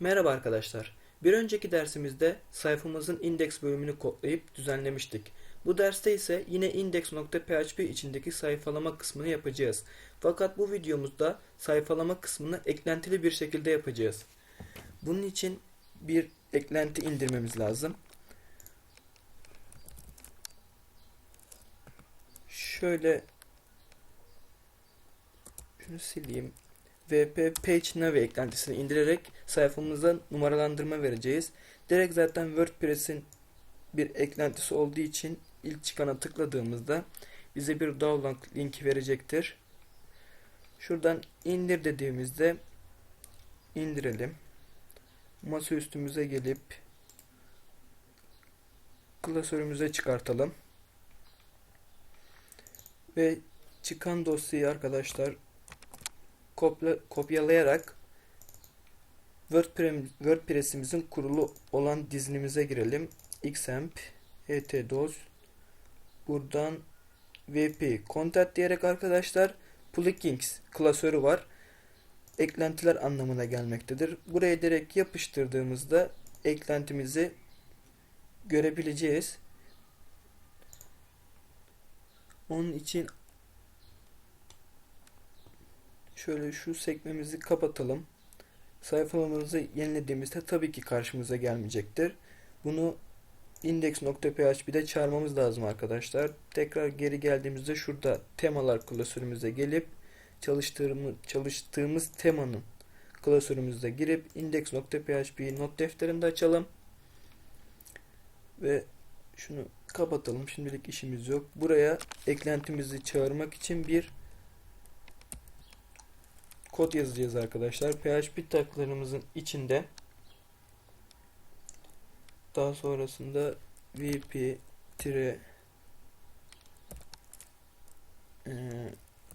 Merhaba arkadaşlar. Bir önceki dersimizde sayfamızın index bölümünü kodlayıp düzenlemiştik. Bu derste ise yine index.php içindeki sayfalama kısmını yapacağız. Fakat bu videomuzda sayfalama kısmını eklentili bir şekilde yapacağız. Bunun için bir eklenti indirmemiz lazım. Şöyle şunu sileyim. VP Page Navi eklentisini indirerek sayfamıza numaralandırma vereceğiz. Direkt zaten WordPress'in bir eklentisi olduğu için ilk çıkana tıkladığımızda bize bir download linki verecektir. Şuradan indir dediğimizde indirelim. Masa üstümüze gelip klasörümüze çıkartalım. Ve çıkan dosyayı arkadaşlar kopya, kopyalayarak WordPress, WordPress'imizin kurulu olan dizinimize girelim. xampp etdos buradan vp content diyerek arkadaşlar plugins klasörü var. Eklentiler anlamına gelmektedir. Buraya direkt yapıştırdığımızda eklentimizi görebileceğiz. Onun için Şöyle şu sekmemizi kapatalım. Sayfalarımızı yenilediğimizde tabii ki karşımıza gelmeyecektir. Bunu index.php'de çağırmamız lazım arkadaşlar. Tekrar geri geldiğimizde şurada temalar klasörümüze gelip çalıştığımız, çalıştığımız temanın klasörümüze girip index.php'yi not defterinde açalım. Ve şunu kapatalım. Şimdilik işimiz yok. Buraya eklentimizi çağırmak için bir kod yazacağız arkadaşlar. PHP taklarımızın içinde daha sonrasında vp tire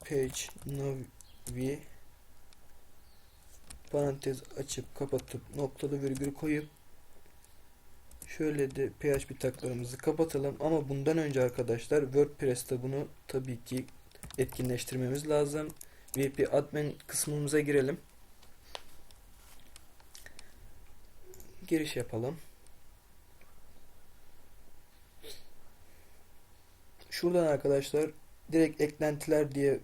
page navi parantez açıp kapatıp noktalı virgül koyup şöyle de PHP taklarımızı kapatalım ama bundan önce arkadaşlar WordPress'te bunu tabii ki etkinleştirmemiz lazım. VP admin kısmımıza girelim. Giriş yapalım. Şuradan arkadaşlar direkt eklentiler diye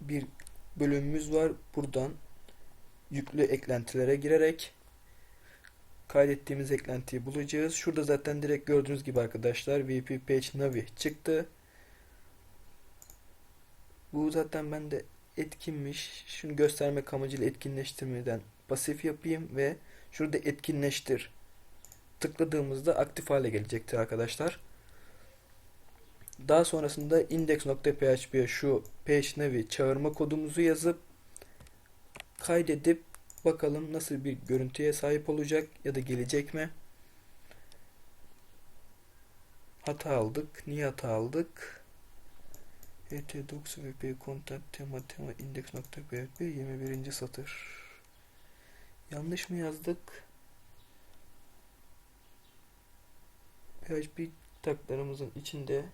bir bölümümüz var. Buradan yüklü eklentilere girerek kaydettiğimiz eklentiyi bulacağız. Şurada zaten direkt gördüğünüz gibi arkadaşlar VP Page Navi çıktı. Bu zaten ben de etkinmiş. Şunu göstermek amacıyla etkinleştirmeden pasif yapayım ve şurada etkinleştir. Tıkladığımızda aktif hale gelecektir arkadaşlar. Daha sonrasında index.php'ye şu page çağırma kodumuzu yazıp kaydedip bakalım nasıl bir görüntüye sahip olacak ya da gelecek mi? Hata aldık. Niye hata aldık? et.docs vp content tema tema index.php 21. satır. Yanlış mı yazdık? PHP taklarımızın içinde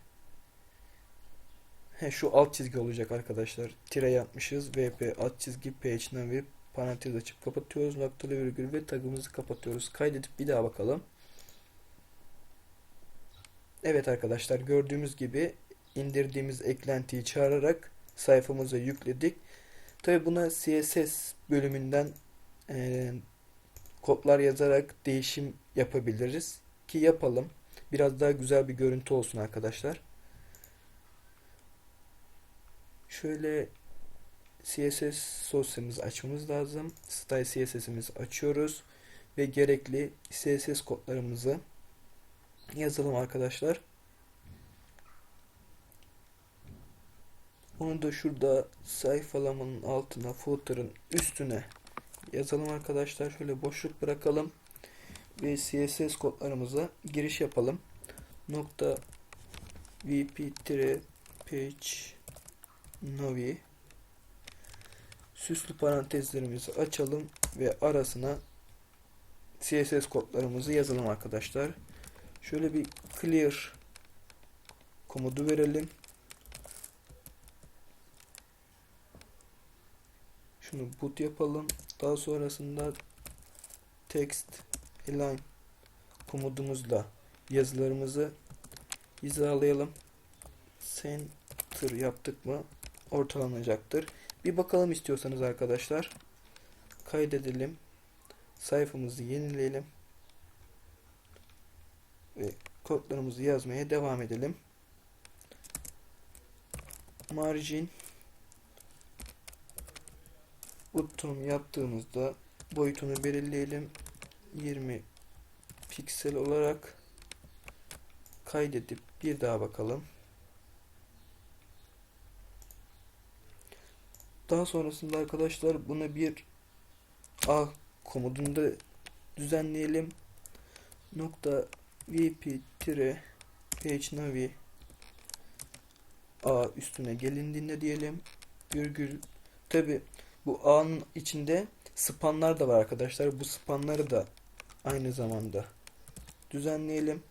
he, şu alt çizgi olacak arkadaşlar. Tire yapmışız. VP alt çizgi page navi parantez açıp kapatıyoruz. Noktalı virgül ve tagımızı kapatıyoruz. Kaydedip bir daha bakalım. Evet arkadaşlar gördüğümüz gibi indirdiğimiz eklentiyi çağırarak sayfamıza yükledik. Tabi buna CSS bölümünden e, kodlar yazarak değişim yapabiliriz. Ki yapalım. Biraz daha güzel bir görüntü olsun arkadaşlar. Şöyle CSS dosyamızı açmamız lazım. Style CSS'imizi açıyoruz. Ve gerekli CSS kodlarımızı yazalım arkadaşlar. Onu da şurada sayfalamanın altına footer'ın üstüne yazalım arkadaşlar. Şöyle boşluk bırakalım. Ve CSS kodlarımıza giriş yapalım. Nokta vp-page navi süslü parantezlerimizi açalım ve arasına CSS kodlarımızı yazalım arkadaşlar. Şöyle bir clear komutu verelim. Şunu boot yapalım. Daha sonrasında text align komudumuzla yazılarımızı hizalayalım. Center yaptık mı ortalanacaktır. Bir bakalım istiyorsanız arkadaşlar. Kaydedelim. Sayfamızı yenileyelim. Ve kodlarımızı yazmaya devam edelim. Margin buton yaptığımızda boyutunu belirleyelim. 20 piksel olarak kaydedip bir daha bakalım. Daha sonrasında arkadaşlar buna bir A komutunda düzenleyelim. Nokta vp tire page A üstüne gelindiğinde diyelim virgül tabi bu A'nın içinde spanlar da var arkadaşlar. Bu spanları da aynı zamanda düzenleyelim.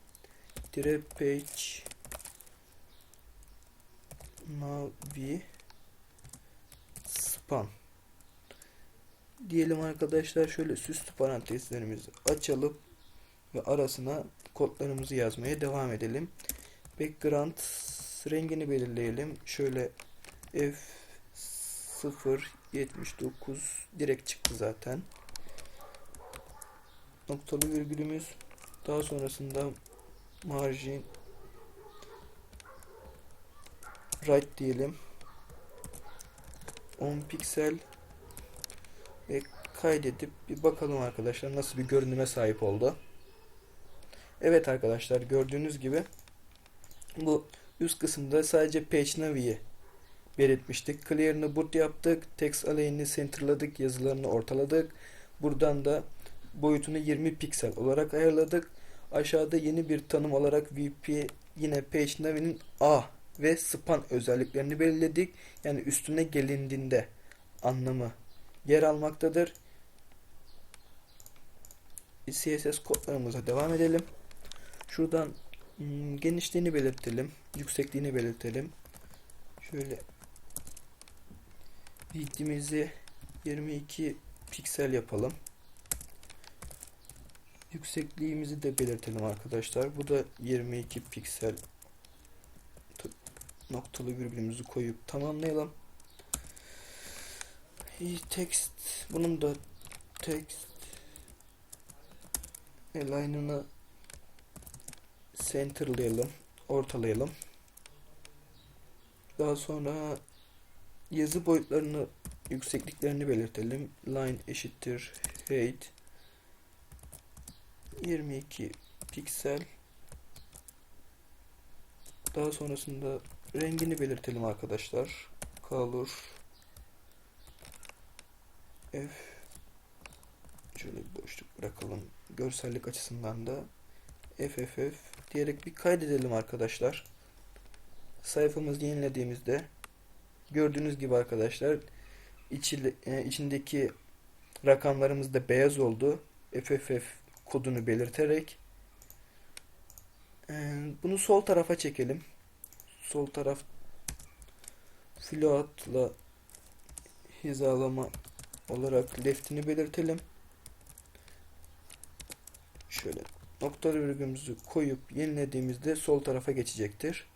Dire page navi span diyelim arkadaşlar şöyle süslü parantezlerimizi açalım ve arasına kodlarımızı yazmaya devam edelim. Background rengini belirleyelim. Şöyle F079 direkt çıktı zaten. Noktalı virgülümüz daha sonrasında margin right diyelim. 10 piksel ve kaydedip bir bakalım arkadaşlar nasıl bir görünüme sahip oldu. Evet arkadaşlar gördüğünüz gibi bu üst kısımda sadece page navi'yi belirtmiştik. Clear'ını boot yaptık. Text align'ini centerladık. Yazılarını ortaladık. Buradan da boyutunu 20 piksel olarak ayarladık. Aşağıda yeni bir tanım olarak VP yine page A ve span özelliklerini belirledik. Yani üstüne gelindiğinde anlamı yer almaktadır. CSS kodlarımıza devam edelim. Şuradan hmm, genişliğini belirtelim. Yüksekliğini belirtelim. Şöyle width'imizi 22 piksel yapalım. Yüksekliğimizi de belirtelim arkadaşlar. Bu da 22 piksel noktalı virgülümüzü koyup tamamlayalım. Text bunun da text align'ını centerlayalım, ortalayalım. Daha sonra yazı boyutlarını, yüksekliklerini belirtelim. Line eşittir height 22 piksel. Daha sonrasında rengini belirtelim arkadaşlar. Color F şöyle bir boşluk bırakalım. Görsellik açısından da FFF diyerek bir kaydedelim arkadaşlar. Sayfamızı yenilediğimizde gördüğünüz gibi arkadaşlar içi, e, içindeki rakamlarımız da beyaz oldu. FFF kodunu belirterek e, bunu sol tarafa çekelim. Sol taraf floatla hizalama olarak left'ini belirtelim. Şöyle nokta virgülümüzü koyup yenilediğimizde sol tarafa geçecektir.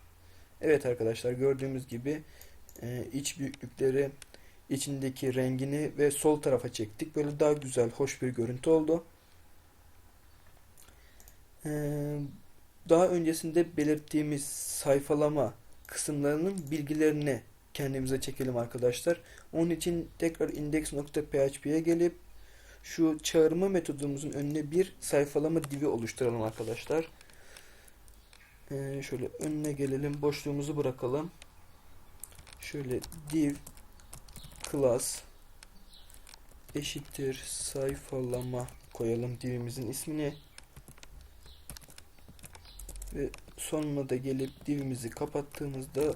Evet arkadaşlar gördüğümüz gibi e, iç büyüklükleri içindeki rengini ve sol tarafa çektik. Böyle daha güzel, hoş bir görüntü oldu. E, daha öncesinde belirttiğimiz sayfalama kısımlarının bilgilerini kendimize çekelim arkadaşlar. Onun için tekrar index.php'ye gelip şu çağırma metodumuzun önüne bir sayfalama divi oluşturalım arkadaşlar. Ee, şöyle önüne gelelim. Boşluğumuzu bırakalım. Şöyle div class eşittir sayfalama koyalım divimizin ismini. Ve sonuna da gelip divimizi kapattığımızda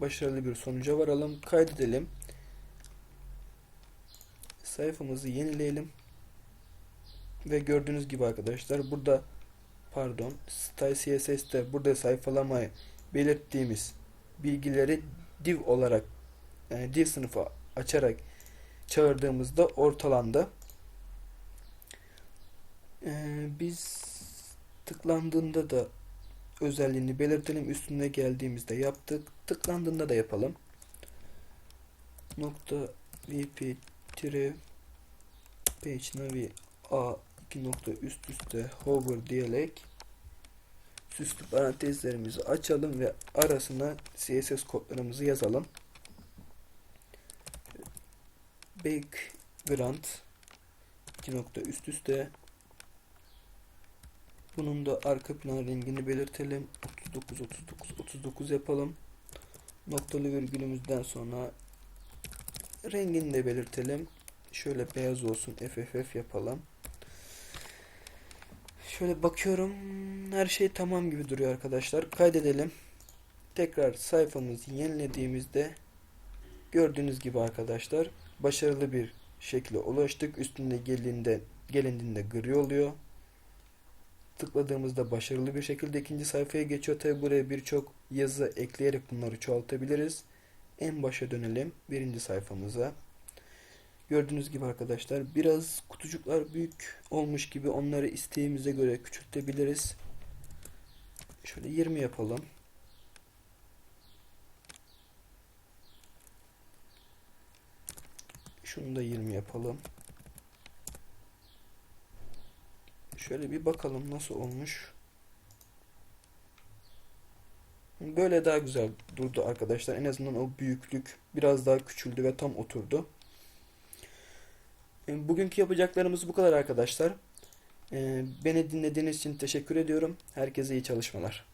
başarılı bir sonuca varalım. Kaydedelim. Sayfamızı yenileyelim. Ve gördüğünüz gibi arkadaşlar burada pardon Style CSS'te burada sayfalamayı belirttiğimiz bilgileri div olarak yani div sınıfı açarak çağırdığımızda ortalandı. Ee, biz tıklandığında da özelliğini belirtelim. Üstüne geldiğimizde yaptık. Tıklandığında da yapalım. Nokta vp tire page navi a iki nokta üst üste hover diyerek süslü parantezlerimizi açalım ve arasına CSS kodlarımızı yazalım. Background iki nokta üst üste bunun da arka plan rengini belirtelim. 39 39 39 yapalım. Noktalı virgülümüzden sonra rengini de belirtelim. Şöyle beyaz olsun. FFF yapalım. Şöyle bakıyorum. Her şey tamam gibi duruyor arkadaşlar. Kaydedelim. Tekrar sayfamızı yenilediğimizde gördüğünüz gibi arkadaşlar başarılı bir şekilde ulaştık. Üstünde geldiğinde gelindiğinde gri oluyor. Tıkladığımızda başarılı bir şekilde ikinci sayfaya geçiyor. Tabi buraya birçok yazı ekleyerek bunları çoğaltabiliriz. En başa dönelim. Birinci sayfamıza. Gördüğünüz gibi arkadaşlar biraz kutucuklar büyük olmuş gibi onları isteğimize göre küçültebiliriz. Şöyle 20 yapalım. Şunu da 20 yapalım. Şöyle bir bakalım nasıl olmuş. Böyle daha güzel durdu arkadaşlar. En azından o büyüklük biraz daha küçüldü ve tam oturdu. E, Bugünkü yapacaklarımız bu kadar arkadaşlar. E, Beni dinlediğiniz için teşekkür ediyorum. Herkese iyi çalışmalar.